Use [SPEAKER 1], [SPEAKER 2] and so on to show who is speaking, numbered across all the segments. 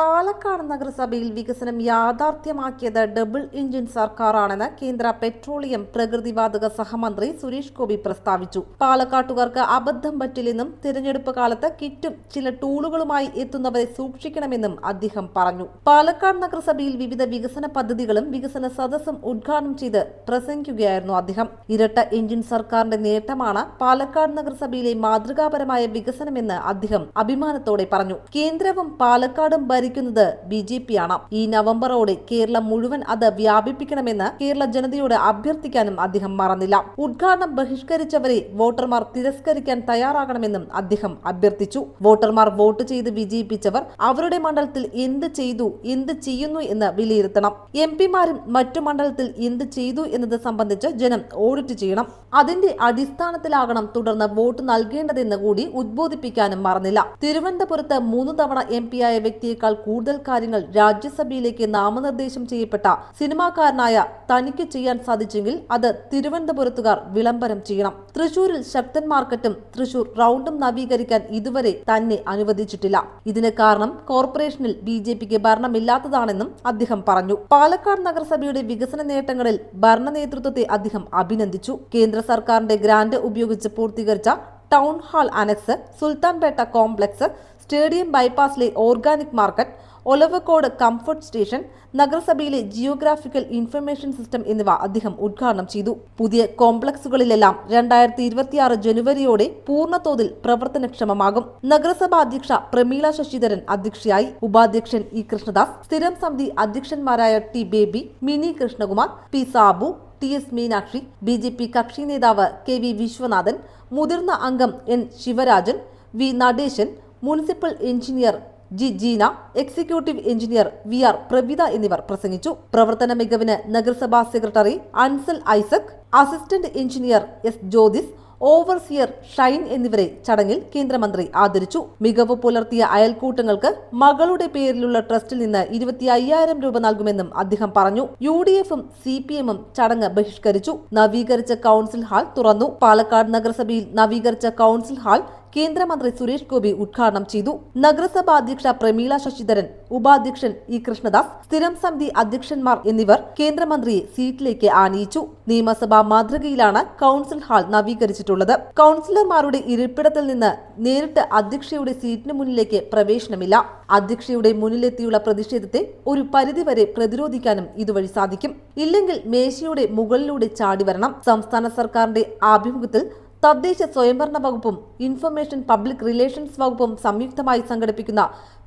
[SPEAKER 1] പാലക്കാട് നഗരസഭയിൽ വികസനം യാഥാർത്ഥ്യമാക്കിയത് double engine സർക്കാരാണെന്ന് കേന്ദ്ര പെട്രോളിയം പ്രകൃതിവാതക സഹമന്ത്രി സുരേഷ് ഗോപി പ്രസ്താവിച്ചു. പാലക്കാട്ടുകാർക്ക് അബദ്ധം പറ്റില്ലെന്നും തിരഞ്ഞെടുപ്പ് കാലത്ത് കിറ്റും ചില ടൂളുകളുമായി എത്തുന്നവരെ സൂക്ഷിക്കണമെന്നും അദ്ദേഹം പറഞ്ഞു. പാലക്കാട് നഗരസഭയിൽ വിവിധ വികസന പദ്ധതികളും വികസന സദസ്സും ഉദ്ഘാടനം ചെയ്ത് പ്രസംഗിക്കുകയായിരുന്നു അദ്ദേഹം. ഇരട്ട എഞ്ചിൻ സർക്കാരിന്റെ നേട്ടമാണ് പാലക്കാട് നഗരസഭയിലെ മാതൃകാപരമായ വികസനമെന്ന് അദ്ദേഹം അഭിമാനത്തോടെ പറഞ്ഞു. കേന്ദ്രവും പാലക്കാടും ഭരിക്കുന്നത് ബി ജെ പി ആണ് ഈ നവംബറോടെ കേരളം മുഴുവൻ അത് വ്യാപിപ്പിക്കണമെന്ന് കേരള ജനതയോട് അഭ്യർത്ഥിക്കാനും അദ്ദേഹം മറന്നില്ല. ഉദ്ഘാടനം ബഹിഷ്കരിച്ചവരെ വോട്ടർമാർ തിരസ്കരിക്കാൻ തയ്യാറാകണമെന്നും അദ്ദേഹം അഭ്യർത്ഥിച്ചു. വോട്ടർമാർ വോട്ട് ചെയ്ത് വിജയിപ്പിച്ചവർ അവരുടെ മണ്ഡലത്തിൽ എന്ത് ചെയ്തു എന്ത് ചെയ്യുന്നു എന്ന് വിലയിരുത്തണം. എം പിമാരും മറ്റു മണ്ഡലത്തിൽ എന്ത് ചെയ്തു എന്നത് സംബന്ധിച്ച് ജനം ഓഡിറ്റ് ചെയ്യണം. അതിന്റെ അടിസ്ഥാനത്തിലാകണം തുടർന്ന് വോട്ട് നൽകേണ്ടതെന്ന് കൂടി ഉദ്ബോധിപ്പിക്കാനും മറന്നില്ല. തിരുവനന്തപുരത്ത് മൂന്ന് തവണ എം പിയായ വ്യക്തിയേക്കാൾ കൂടുതൽ കാര്യങ്ങൾ രാജ്യസഭയിലേക്ക് നാമനിർദ്ദേശം ചെയ്യപ്പെട്ട സിനിമാക്കാരനായ തനിക്ക് ചെയ്യാൻ സാധിച്ചെങ്കിൽ അത് തിരുവനന്തപുരത്തുകാർ വിളംബരം ചെയ്യണം. തൃശൂരിൽ ശക്തൻ മാർക്കറ്റും തൃശൂർ റൗണ്ടും നവീകരിക്കാൻ ഇതുവരെ തന്നെ അനുവദിച്ചിട്ടില്ല. ഇതിന് കാരണം കോർപ്പറേഷനിൽ ബി ജെ പിക്ക് ഭരണമില്ലാത്തതാണെന്നും അദ്ദേഹം പറഞ്ഞു. പാലക്കാട് നഗരസഭയുടെ വികസന നേട്ടങ്ങളിൽ ഭരണ നേതൃത്വത്തെ അദ്ദേഹം അഭിനന്ദിച്ചു. കേന്ദ്ര സർക്കാരിന്റെ ഗ്രാന്റ് ഉപയോഗിച്ച് പൂർത്തീകരിച്ച town hall annex Sultanpetta complex stadium ബൈപ്പാസിലെ organic market Olavakkode comfort station നഗരസഭയിലെ ജിയോഗ്രാഫിക്കൽ ഇൻഫർമേഷൻ സിസ്റ്റം എന്നിവ അദ്ദേഹം ഉദ്ഘാടനം ചെയ്തു. പുതിയ കോംപ്ലക്സുകളിലെല്ലാം രണ്ടായിരത്തി ഇരുപത്തിയാറ് ജനുവരിയോടെ പൂർണതോതിൽ പ്രവർത്തനക്ഷമമാകും. നഗരസഭാ അധ്യക്ഷ പ്രമീള ശശിധരൻ അധ്യക്ഷയായി. ഉപാധ്യക്ഷൻ ഇ കൃഷ്ണദാസ് സ്ഥിരം സമിതി അധ്യക്ഷന്മാരായ T Baby Mini Krishnakumar P Sabu T S Meenakshi B J P കക്ഷി നേതാവ് കെ വി വിശ്വനാഥൻ മുതിർന്ന അംഗം N Sivarajan V Natesan municipal engineer G Jeena executive engineer V R Pravitha എന്നിവർ പ്രസംഗിച്ചു. പ്രവർത്തന മികവിന് നഗരസഭാ secretary Ansal Isaac assistant engineer S Jyothis overseer Shine എന്നിവരെ ചടങ്ങിൽ കേന്ദ്രമന്ത്രി ആദരിച്ചു. മികവ് പുലർത്തിയ അയൽക്കൂട്ടങ്ങൾക്ക് മകളുടെ പേരിലുള്ള ട്രസ്റ്റിൽ നിന്ന് ഇരുപത്തി അയ്യായിരം രൂപ നൽകുമെന്നും അദ്ദേഹം പറഞ്ഞു. യു ഡി എഫും സി പി എമ്മും ചടങ്ങ് ബഹിഷ്കരിച്ചു. നവീകരിച്ച കൌൺസിൽ ഹാൾ തുറന്നു. പാലക്കാട് നഗരസഭയിൽ നവീകരിച്ച കൌൺസിൽ ഹാൾ കേന്ദ്രമന്ത്രി സുരേഷ് ഗോപി ഉദ്ഘാടനം ചെയ്തു. നഗരസഭാ അധ്യക്ഷ പ്രമീള ശശിധരൻ ഉപാധ്യക്ഷൻ ഇ കൃഷ്ണദാസ് സ്ഥിരം സമിതി അധ്യക്ഷന്മാർ എന്നിവർ കേന്ദ്രമന്ത്രിയെ സീറ്റിലേക്ക് ആനയിച്ചു. നിയമസഭാ മാതൃകയിലാണ് കൌൺസിൽ ഹാൾ നവീകരിച്ചിട്ടുള്ളത്. കൌൺസിലർമാരുടെ ഇരിപ്പിടത്തിൽ നിന്ന് നേരിട്ട് അധ്യക്ഷയുടെ സീറ്റിന് മുന്നിലേക്ക് പ്രവേശനമില്ല. അധ്യക്ഷയുടെ മുന്നിലെത്തിയുള്ള പ്രതിഷേധത്തെ ഒരു പരിധിവരെ പ്രതിരോധിക്കാനും ഇതുവഴി സാധിക്കും. ഇല്ലെങ്കിൽ മേശയുടെ മുകളിലൂടെ ചാടി വരണം. സംസ്ഥാന സർക്കാരിന്റെ ആഭിമുഖ്യത്തിൽ തദ്ദേശ സ്വയംഭരണ വകുപ്പും ഇൻഫർമേഷൻ പബ്ലിക് റിലേഷൻസ് വകുപ്പും സംയുക്തമായി സംഘടിപ്പിക്കുന്ന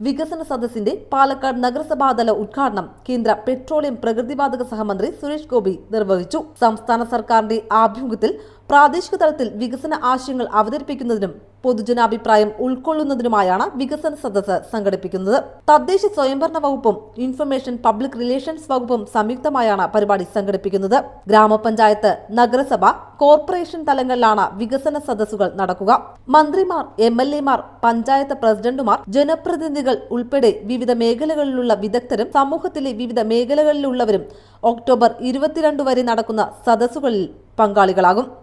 [SPEAKER 1] വികസന സദസ്സിന്റെ പാലക്കാട് നഗരസഭാതല ഉദ്ഘാടനം കേന്ദ്ര പെട്രോളിയം പ്രകൃതിവാതക സഹമന്ത്രി സുരേഷ് ഗോപി നിർവഹിച്ചു. സംസ്ഥാന സർക്കാരിന്റെ ആഭിമുഖ്യത്തിൽ പ്രാദേശിക തലത്തിൽ വികസന ആശയങ്ങൾ അവതരിപ്പിക്കുന്നതിനും പൊതുജനാഭിപ്രായം ഉൾക്കൊള്ളുന്നതിനുമായാണ് വികസന സദസ്സ് സംഘടിപ്പിക്കുന്നത്. തദ്ദേശ സ്വയംഭരണ വകുപ്പും ഇൻഫർമേഷൻ പബ്ലിക് റിലേഷൻസ് വകുപ്പും സംയുക്തമായാണ് പരിപാടി സംഘടിപ്പിക്കുന്നത്. ഗ്രാമപഞ്ചായത്ത് നഗരസഭ കോർപ്പറേഷൻ തലങ്ങളിലാണ് വികസന സദസ്സുകൾ നടക്കുക. മന്ത്രിമാർ എം എൽ എമാർ പഞ്ചായത്ത് പ്രസിഡന്റുമാർ ജനപ്രതിനിധികൾ ഉൾപ്പെടെ വിവിധ മേഖലകളിലുള്ള വിദഗ്ധരും സമൂഹത്തിലെ വിവിധ മേഖലകളിലുള്ളവരും ഒക്ടോബർ ഇരുപത്തിരണ്ട് വരെ നടക്കുന്ന സദസ്സുകളിൽ പങ്കാളികളാകും.